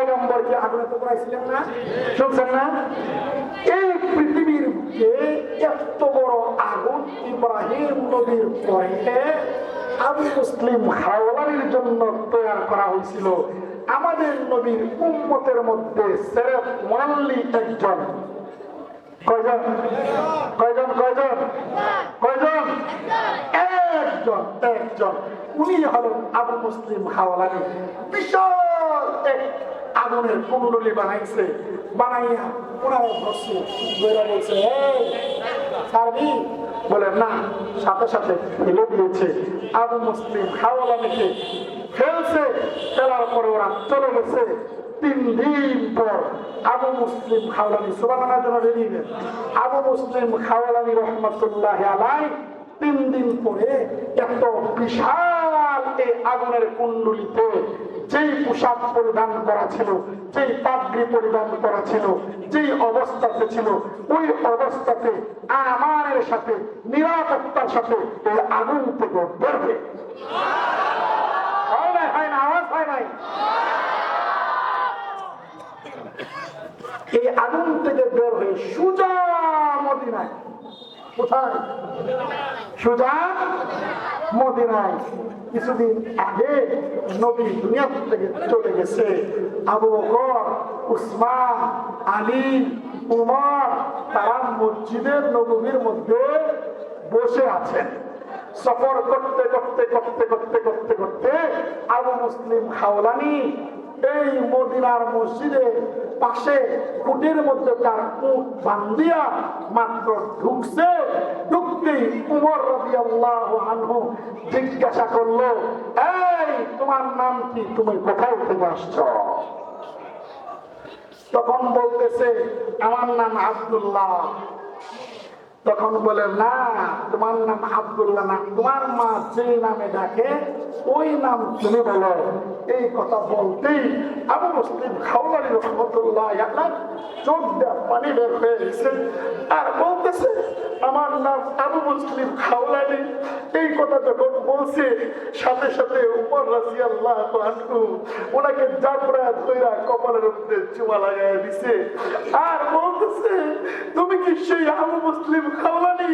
পয়গম্বরকে আগুনে তো করাইছিলেন না? শুনছেন না? এই পৃথিবীর যে এত বড় আগুন ইব্রাহিম নবীর পরে আবু মুসলিম হাওলারির জন্য তৈরি করা হয়েছিল। আমাদের নবীর উম্মতের মধ্যে সেরেফ ওয়ানলি একজন। কয়জন? কয়জন কয়জন? কয়জন? একজন একজন। উনি হলেন আবু মুসলিম হাওলানি। বিশাল এক আগুনের কুণ্ডলী বানাইছে। বানাইয়া ওনারা বসে বেরা বলছে "এই, বলে না সাথে সাথে ফেলে দিয়েছে আবু মুসলিম হাওলানিকে ফেলছে। ফেলার পরে ওরা চলে গেছে। তিন দিন পর আবু মুসলিম খাওয়ালানি সুবানার জন্য রেডি আবু মুসলিম খাওয়ালানি রহমতুল্লাহ আলাই তিন দিন পরে এত বিশাল এই আগুনের কুণ্ডলিতে যেই পোশাক পরিধান করা ছিল, যেই পাগড়ি পরিধান করা ছিল, যেই অবস্থাতে ছিল, ওই অবস্থাতে আমারের সাথে, নিরাপত্তার সাথে এই আগুন থেকে বের হয়ে না এই আগুন থেকে বের হয়ে সুজা মদিনায়। কোথায়? সুজা মদিনায় কিছুদিন আগে নবী দুনিয়া থেকে চলে গেছে। আবু বকর, উসমান, আলী, উমর তারা মসজিদের নবীর মধ্যে বসে আছেন। সফর করতে করতে করতে করতে করতে করতে আবু মুসলিম হাওলানি এই মদিনার মসজিদে পাশে কুটির মধ্যে তার উট বান্দিয়া মাত্র ঢুকছে। ঢুকতেই উমর রবি আল্লাহ জিজ্ঞাসা করল, এই, তোমার নাম কি? তুমি কোথায় থেকে আসছো? তখন বলতেছে, আমার নাম আব্দুল্লাহ। তখন বলে, না, তোমার নাম আব্দুল্লাহ না। তোমার মা যে নামে ডাকে, ওই নাম তুমি বলো। এই কথা বলতেই আবু মুসলিম খাওয়ালি রহমতুল্লাহ চোখ দেওয়া পানি বের হয়ে গেছে আর বলতেছে, আমার নাম আবু মুসলিম খাওয়ালি এই কথা যখন বলছে, সাথে সাথে উপর রাজি আল্লাহ ওনাকে জাপড়া ধৈরা কপালের মধ্যে চুমা লাগাই দিছে আর বলতেছে, তুমি কি সেই আবু মুসলিম খাওয়ানি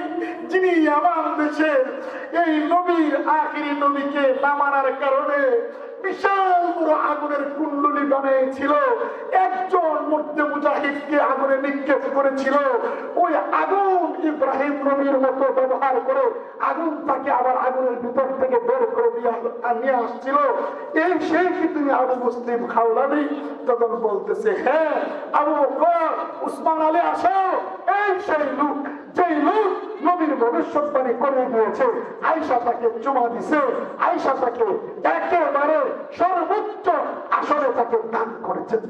যিনি আমার দেশের এই নবীর আখিরি নবীকে না মানার কারণে বিশাল বড় আগুনের কুণ্ডলী বানিয়েছিল। একজন মধ্যে মুজাহিদকে আগুনে নিক্ষেপ করেছিল। ওই আগুন ইব্রাহিম নবীর মতো ব্যবহার করে আগুন তাকে আবার আগুনের ভিতর থেকে বের করে নিয়ে আসছিল। এই সেই কি তুমি আবু মুসলিম খাওলানি? তখন বলতেছে হ্যাঁ আবু বকর, উসমান আলী আসো। এই সেই লোক, যেই লোক নবীর ভবিষ্যৎবাণী করে দিয়েছে। আয়সা তাকে চুমা দিছে। আয়সা তাকে একেবারে সর্বোচ্চ আসলে তাকে দান করেছেন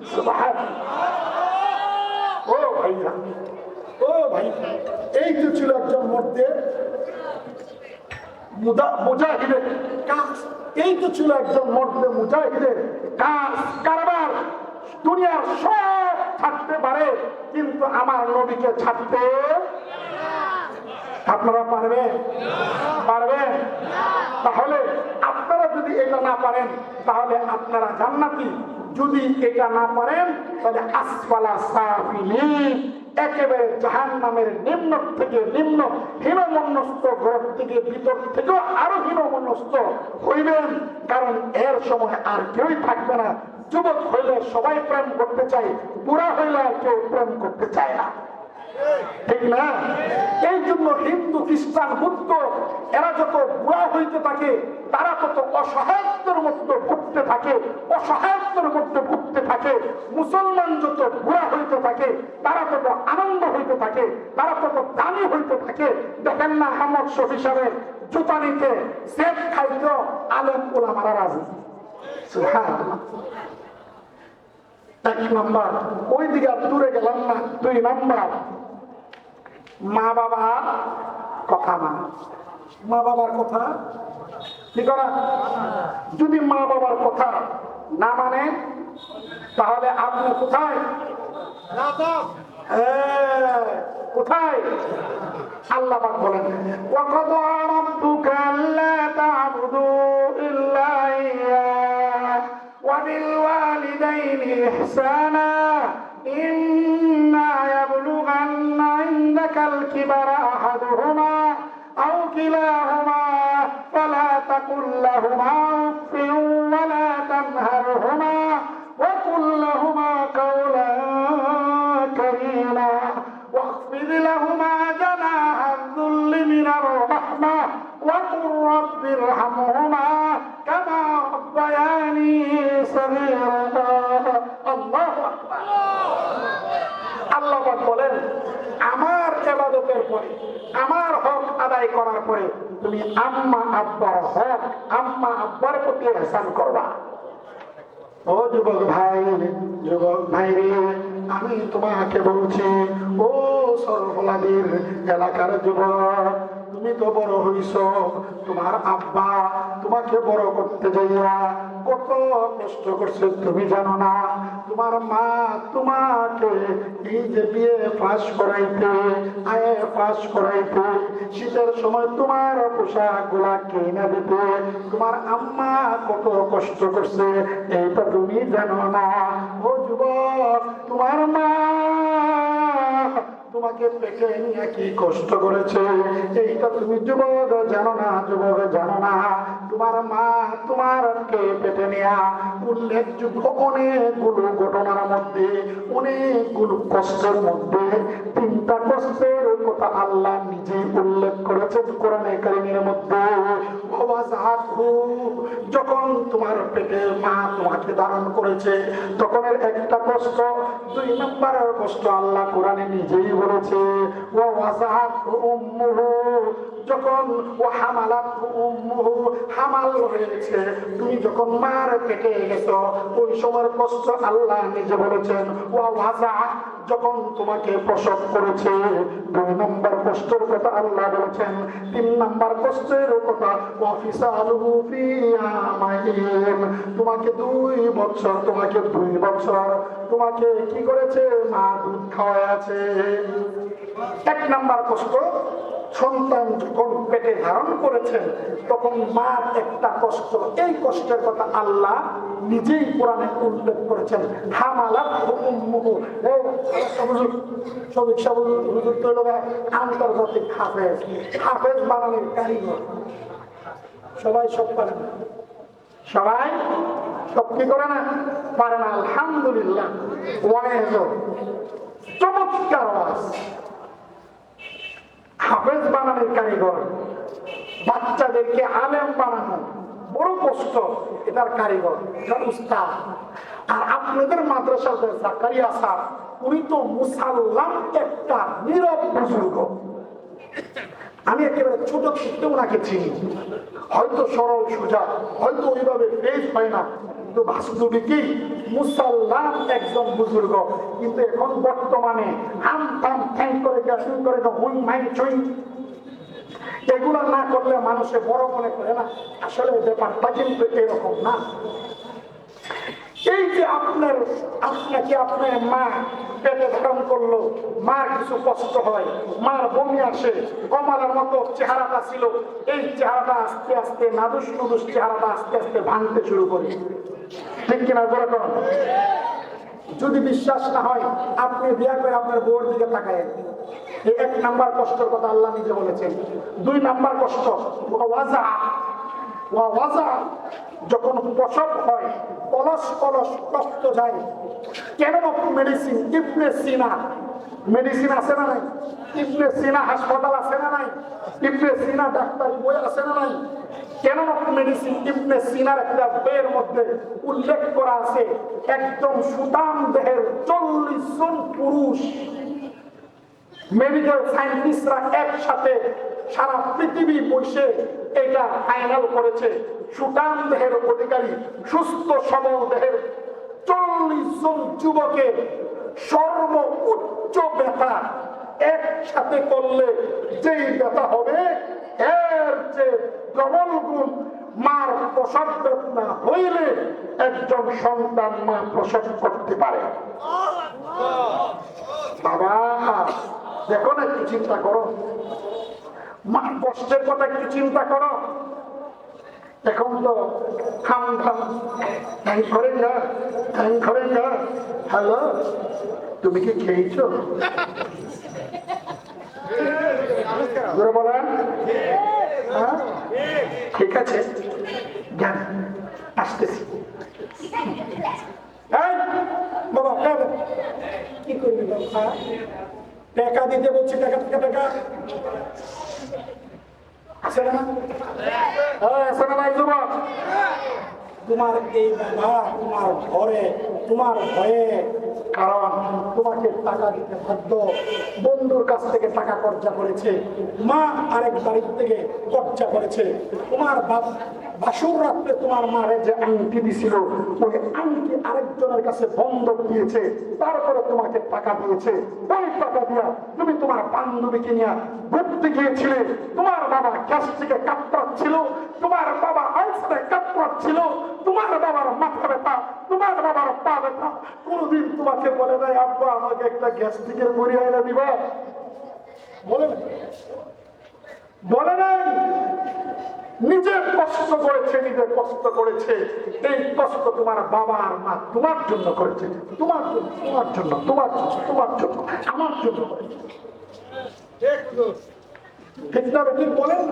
ও ও ভাই, এই তো ছিল একজন মধ্যে মুজাহিদের কাজ। এই তো ছিল একজন মধ্যে মুজাহিদের কাজ, কারবার দুনিয়ার সব ছাড়তে পারে, কিন্তু আমার নবীকে ছাড়তে আপনারা পারবেন? পারবেন? তাহলে আপনারা যদি এটা না পারেন, তাহলে আপনারা জান্নাতি। যদি এটা না পারেন, তাহলে আসফালা সাফিলি একেবারে জাহান নামের নিম্ন থেকে নিম্ন হীনমন্যস্ত ঘর থেকে ভিতর থেকেও আরও হীনমন্যস্ত হইবেন। কারণ এর সময় আর কেউই থাকবে না। যুবক হইলে সবাই প্রেম করতে চায়, বুড়া হইলে আর কেউ প্রেম করতে চায় না। ঠিক না? এই জন্য হিন্দু, খ্রিস্টান, বুদ্ধ, এরা যত বুড়া হইতে থাকে, তারা তত অসহায়ত্বের মধ্যে ভুগতে থাকে, অসহায়ত্বের মধ্যে ভুগতে থাকে, মুসলমান যত বুড়া হইতে থাকে, তারা তত আনন্দ হইতে থাকে, তারা তত দামি হইতে থাকে। দেখেন না আহমদ শফি সাহেবের জুতা নিতে, সেট খাইতে আলেম ওলামারা রাজি। এক নাম্বার ওই দিকে দূরে গেলাম না, দুই নাম্বার মা বাবা কথা না মা বাবার কথা কি করা যদি মা বাবার কথা না মানে তাহলে আপনি কোথায় হ্যাঁ, কোথায় আল্লাহ পাক বলেন وَقَضَى رَبُّكَ أَلَّا تَعْبُدُوا إِلَّا إِيَّاهُ وَبِالْوَالِدَيْنِ إحسانا إما يبلغن عندك الكبر أحدهما أو كلاهما فلا تقل لهما করার পরে তুমি আম্মা আব্বার হক, আম্মা আব্বার প্রতি এহসান করবা। ও যুবক ভাই যুবক ভাই রে, আমি তোমাকে বলছি, ও সরফলাদের এলাকার যুবক তুমি তো বড় হইছ, তোমার আব্বা তোমাকে বড় করতে যাইয়া কত কষ্ট করছে, তুমি জানো না। তোমার মা তোমাকে এই যে বিয়ে পাস করাইতে, আয়ে পাস করাইতে, শীতের সময় তোমার পোশাকগুলা কিনে দিতে, তোমার আম্মা কত কষ্ট করছে, এইটা তুমি জানো না। ও যুবক, তোমার মা তোমাকে পেটে নিয়ে কি কষ্ট করেছে? এইটা তুমি যুবক জানো না, যুবক জানো না। তোমার মা তোমার পেটে নেয়া উল্লেখযোগ্য অনেকগুলো ঘটনার মধ্যে, অনেকগুলো কষ্টের মধ্যে, তিনটা কষ্টের কথা আল্লাহ নিজে উল্লেখ করেছেন কোরআনে কারিমের মধ্যে যখন তোমার পেটে মা তোমাকে ধারণ করেছে, তখন একটা কষ্ট দুই নম্বরের কষ্ট আল্লাহ কোরআনে নিজেই বলেছে ও যখন ও হামালাত হামাল হয়েছে তুমি যখন মার পেটে গেছো, ওই সময়ের কষ্ট আল্লাহ নিজে বলেছেন ও ওয়াজা যখন তোমাকে প্রসব করেছে দুই নম্বর কষ্টের কথা আল্লাহ বলেছেন। তিন নম্বর কষ্টের কথা তোমাকে দুই বছর, তোমাকে দুই বছর। তোমাকে কি করেছে? মা দুধ খাওয়াই আছে। এক নাম্বার কষ্ট সন্তান যখন পেটে ধারণ করেছেন, তখন মার একটা কষ্ট। এই কষ্টের কথা আল্লাহ নিজেই কোরআনে উল্লেখ করেছেন। হামালাত উম্মুহু। এই সবিক সাহ হুজুর তো আন্তর্জাতিক হাফেজ। হাফেজ বানানোর কারিগর। সবাই সব পারে না। সবাই সব কি করে না? পারে না, আলহামদুলিল্লাহ। চমৎকার আওয়াজ। হাফেজ বানানোর কারিগর। বাচ্চাদেরকে আলেম বানানো বড় কষ্ট, এটার কারিগর, এটার উস্তাদ। আর আপনাদের মাদ্রাসার যে জাকারিয়া স্যার, উনি তো মুসাল্লাম একটা নীরব বুজুর্গ। আমি একেবারে ছোট থেকে ওনাকে চিনি। হয়তো সরল সোজা হয়তো ওইভাবে ফেস হয় না। কিন্তু বাস্তবিকই মুসাল্লাম একজন বুজুর্গ। কিন্তু এখন বর্তমানে হাম থাম ঠ্যাং করে গ্যাসিং করে হুই মাই ছুই। এগুলো না করলে মানুষে বড় মনে করে না। আসলে ব্যাপারটা কিন্তু এরকম না। এই যে আপনার, আপনাকে আপনার মা পেটে ধারণ করল মার কিছু কষ্ট হয়, মার বমি আসে, কমালার মতো চেহারাটা ছিল, এই চেহারাটা আস্তে আস্তে নাদুস নুদুস চেহারাটা আস্তে আস্তে ভাঙতে শুরু করে। ঠিক কিনা জোরে করুন যদি বিশ্বাস না হয়, আপনি বিয়া করে আপনার বউর দিকে তাকায়। এক নাম্বার কষ্টের কথা আল্লাহ নিজে বলেছেন। দুই নাম্বার কষ্ট, ওয়াজা। ওয়া যখন প্রসব হয়, কলস কলস রক্ত যায়। কেন মেডিসিন ইবনে সিনা মেডিসিন আছে না নাই? ইবনে সিনা হাসপাতাল আছে না নাই? ইবনে সিনা ডাক্তারি বই আছে না নাই? কেন মেডিসিন ইবনে সিনার একটা বইয়ের মধ্যে উল্লেখ করা আছে। একদম সুতাম দেহের চল্লিশ জন পুরুষ। মেডিকেল সায়েন্টিস্টরা একসাথে সারা পৃথিবী বসে এটা ফাইনাল করেছে। সুটান দেহের অধিকারী, সুস্থ সবল দেহের চল্লিশ জন যুবকের সর্ব উচ্চ ব্যথা একসাথে করলে যেই ব্যথা হবে, এর যে ডবল গুণ মার প্রসব বেদনা হইলে একজন সন্তান মা প্রসব করতে পারে। বাবা, দেখো না একটু চিন্তা করো। মার কষ্টের কথা একটু চিন্তা করো। এখন তো হাম ধাম হ্যাং করেন না হ্যাং করেন না হ্যালো, তুমি কি খেয়েছো? হ্যাঁ? ঠিক আছে। যান, আসতেছি। বাবা কি করবি টাকা দিতে বলছি, টাকা টাকা টাকা। হ্যাঁ। তোমার এই বাবা তোমার ঘরে তোমার ভয়ে কারণ তোমাকে টাকা দিতে বাধ্য বন্ধুর কাছ থেকে টাকা কর্জা করেছে, মা আরেক বাড়ির থেকে কর্জা করেছে। তোমার বাপ বাসুর রাত্রে তোমার মারে যে আংটি দিছিল, ওই আংটি আরেকজনের কাছে বন্ধক দিয়েছে, তারপরে তোমাকে টাকা দিয়েছে। ওই টাকা দিয়া তুমি তোমার বান্ধবীকে নিয়ে ঘুরতে গিয়েছিলে। তোমার বাবা গ্যাস থেকে কাপড় ছিল তোমার বাবা আলসারে কাতরাচ্ছিল তোমার বাবার মাথা ব্যথা, তোমার বাবার পা ব্যথা। কোনোদিন তোমাকে বলে নাই, আব্বা, আমাকে একটা গ্যাস্ট্রিকের মুড়ি আইনা দিবা। বলে বলে নাই। নিজে কষ্ট করেছে, নিজে কষ্ট করেছে। এই কষ্ট তোমার বাবা আর মা তোমার জন্য করেছে। তোমার জন্য তোমার জন্য তোমার জন্য তোমার জন্য, আমার জন্য করেছে। ঠিক না বলেন?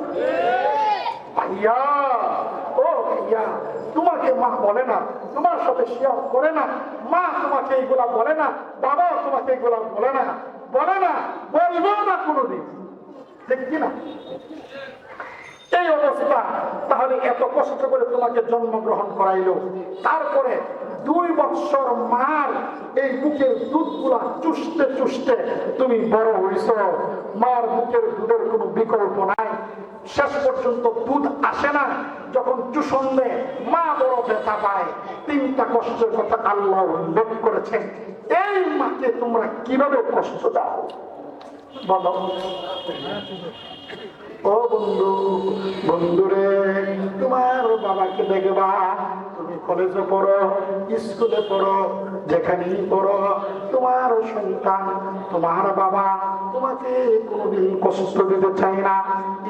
ভাইয়া, ও ভাইয়া। তোমাকে মা বলে না, তোমার সাথে শেয়ার করে না, মা তোমাকে এইগুলা বলে না বাবা তোমাকে এইগুলা বলে না বলে না বলবেও না কোনোদিন। ঠিক কিনা? এই অবস্থা। তাহলে এত কষ্ট করে তোমাকে জন্মগ্রহণ করাইলো। তারপরে দুই বৎসর মার এই বুকের দুধগুলা চুষতে চুষতে তুমি বড় হইছ। মার বুকের দুধের কোনো বিকল্প নাই। শেষ পর্যন্ত দুধ আসে না। যখন চুষণ মা বড় ব্যথা পায়। তিনটা কষ্টের কথা আল্লাহ উল্লেখ করেছেন। এই মাকে তোমরা কীভাবে কষ্ট দাও? বলো। ও বন্ধু, বন্ধুরে, তোমার বাবাকে দেখবা। তুমি কলেজে পড়ো স্কুলে পড়ো, যেখানেই পড়ো, তোমার সন্তান, তোমার বাবা তোমাকে কোনোদিন কষ্ট দিতে চাই না।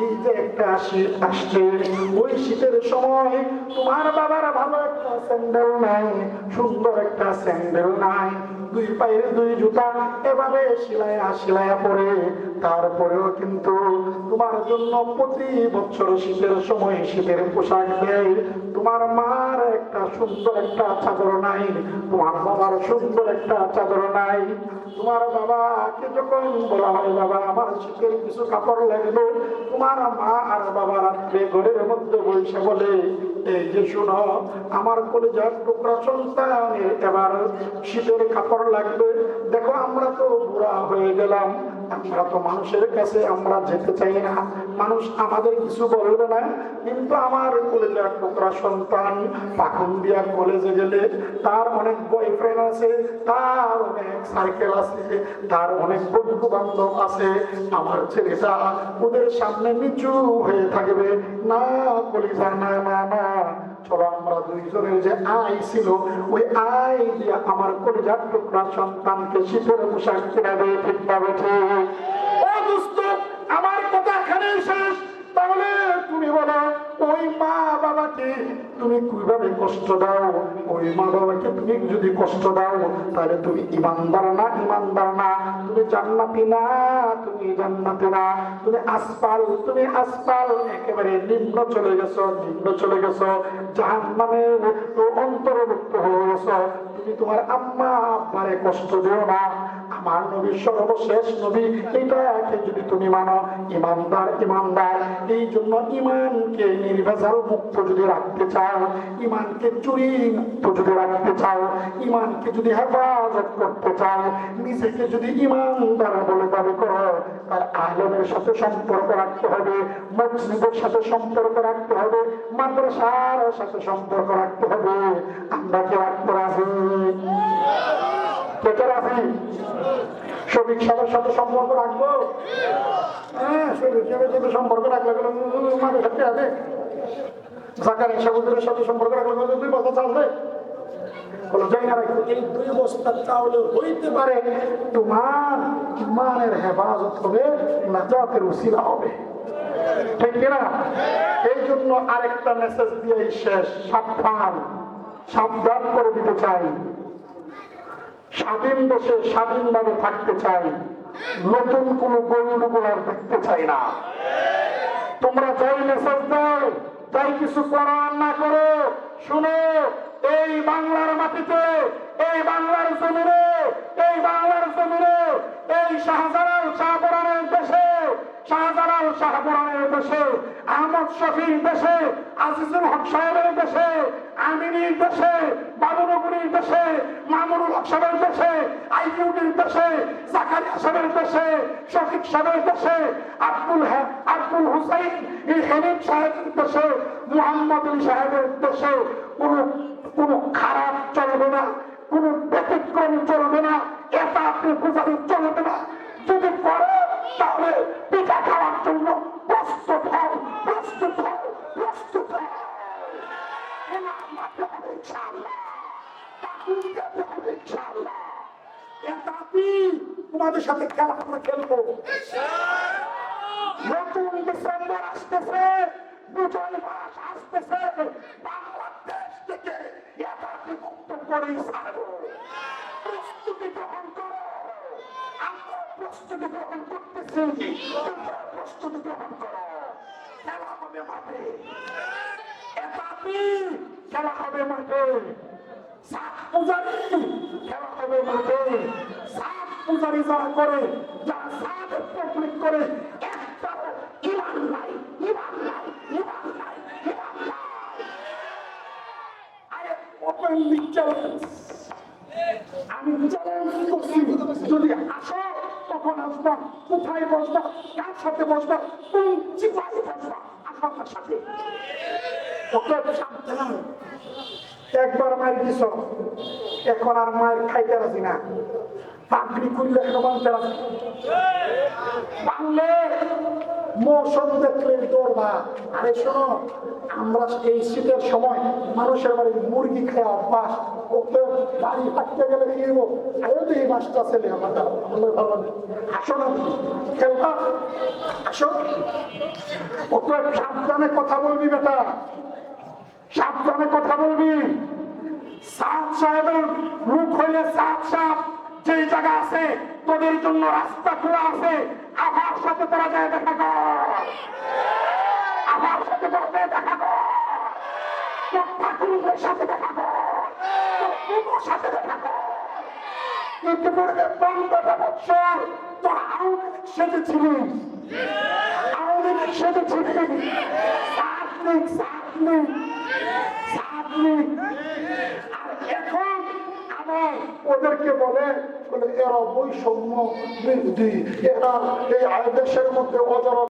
এই যে একটা শীত আসছে, ওই শীতের সময় তোমার বাবার ভালো একটা স্যান্ডেল নাই, সুন্দর একটা স্যান্ডেল নাই। দুই পায়ের দুই জুতা এভাবে সিলাইয়া সিলাইয়া পরে, তারপরেও কিন্তু তোমার জন্য প্রতি বছর শীতের সময় শীতের পোশাক দেয়। তোমার মার একটা সুন্দর একটা চাদর নাই। তোমার বাবার সুন্দর একটা চাদর নাই। তোমার বাবাকে যখন বলা হয়, বাবা, আমার শীতের কিছু কাপড় লাগল তোমার মা আর বাবা রাত্রে ঘরের মধ্যে বসে বলে, এই যে শুনো, আমার কলেজার টুকরা সন্তানের এবার শীতের কাপড় লাগবে। আমরা তো বুড়া হয়ে গেলাম। আমরা তো মানুষের কাছে আমরা যেতে চাই না। মানুষ আমাদের কিছু বলবে না। কিন্তু আমার কলেজার টুকরা সন্তান, পাখন দিয়া কলেজে গেলে তার অনেক বয়ফ্রেন্ড আছে, তার অনেক সাইকেল আছে, তার অনেক বন্ধু বান্ধব আছে। আমার ছেলেটা ওদের সামনে নিচু হয়ে থাকবে। না, কলিজা, না না না। আয় ছিল, ওই আয় আমার সন্তানকে ঠিক। আমার কথা এখানেই শেষ। তাহলে তুমি বলো, ওই মা বাবাকে তুমি কীভাবে কষ্ট দাও? ওই মা বাবাকে তুমি যদি কষ্ট দাও, তাহলে তুমি ইমানদার না ইমানদার না। তুমি জান্নাতি না। তুমি জান্নাতে না তুমি আসপাল তুমি আসপাল। একেবারে নিম্ন চলে গেছ, নিম্ন চলে গেছো, জাহান্নামের অন্তর্ভুক্ত হয়ে গেছো। তুমি তোমার আম্মা আব্বারে কষ্ট দিও না। আমার নবী, সর্বশেষ নবী এটাকে যদি তুমি মানো, ইমানদার ইমানদার। এই জন্য ইমানকে নির্ভেজাল মুক্ত যদি রাখতে চাও, ইমানকে চুরি মুক্ত যদি রাখতে চাও, ইমানকে যদি হেফাজত করতে চাও, নিজেকে যদি ইমানদার বলে দাবি করো, তার আলমের সাথে সম্পর্ক রাখতে হবে, মসজিদের সাথে সম্পর্ক রাখতে হবে, মাদ্রাসার সাথে সম্পর্ক রাখতে হবে। আমরা কি রাখতে রাজি? কে রাজি শফিক সাহেবের সাথে সম্পর্ক রাখব? হ্যাঁ সাথে সম্পর্ক রাখলে সাথে আছে? সাহুদের সাথে সম্পর্ক রাখলে বলো যাই না এই দুই বস্তা চাউলে হইতে পারে। তোমার ইমানের হেফাজত হবে নাজাতের উসিলা হবে। ঠিক কিনা? এই জন্য আরেকটা মেসেজ দিয়েই শেষ। সাবধান। সাবধান করে দিতে চাই। স্বাধীন দেশে স্বাধীনভাবে থাকতে চাই, নতুন কোন গন্ডগোল আর দেখতে চাই না। তোমরা যাই মেসেজ দাও, যাই কিছু করো না করো, শুনো, এই বাংলার মাটিতে, এই বাংলার জমিনে, এই বাংলার জমিনে, এই শাহজালাল শাহপুরানের দেশে শাহজালাল শাহপুরানের দেশে, আহমদ শফির দেশে, আজিজুল হক সাহেবের দেশে, আমিনীর দেশে দেশে, মামুনুল হক সাহেবের দেশে, আইকিউটির দেশে, জাকারিয়া সাহেবের দেশে, শফিক সাহেবের দেশে, আব্দুল আব্দুল হুসাইন হেলিম সাহেবের দেশে, মুহাম্মদ সাহেবের দেশে কোনো কোনো খারাপ চলবে না, কোনো ব্যতিক্রম চলবে না, এটা আপনি বোঝাতে চলবে না। যদি করে তাহলে পিঠা খাওয়ার জন্য প্রস্তুত হও প্রস্তুত হও প্রস্তুত হও। তোমাদের সাথে খেলা করে খেলব। নতুন ডিসেম্বর আসতেছে, বিজয় মাস আসতেছে। বাংলাদেশ থেকে এটা বিমুক্ত করেই করতেছি তোমরা প্রস্তুতি গ্রহণ করো খেলা হবে মাঠে এটা খেলা হবে মাঠে সাত পূজারি খেলা হবে মাঠে সাত পূজারি যারা করে যারা সাত পাবলিক করে একটা ইমান নাই ইমান নাই ইমান নাই ইমান নাই I am openly challenge. আমি চ্যালেঞ্জ করছি যদি আসো আসবা কোথায় বসবা, কার সাথে বসবা, কোন চিপাই থাকবা আসো আমার সাথে। একবার মায়ের দিছ, এখন আর মায়ের খাইতে রাজি না। পাগড়ি করলে এখন মানতে রাজি বাংলে মৌসুম দেখলে দৌড়বা আরে শোনো আমরা এই শীতের সময় মানুষের বাড়ি মুরগি খাওয়া অভ্যাস। ওকে বাড়ি থাকতে গেলে কি আরে তো এই মাছটা ছেলে। আমরা ভাবলাম, আসো না। খেলবা? আসো। ওকে সাবধানে কথা বলবি বেটা। সাবধানে কথা বলবি। সাত সাহেবের মুখ হইলে সাত সাপ। যে জায়গা আছে, তোদের জন্য রাস্তা খোলা আছে। আমার সাথে তোরা যায় দেখা কর। সাথে তোরা যায় দেখা কর। তোর ঠাকুরের সাথে দেখা কর। তোর সাথে দেখা কর। তোরা সাত লীগ আর এখন আবার ওদেরকে বলে এরা বৈষম্য বৃদ্ধি এরা এই দেশের মধ্যে অজর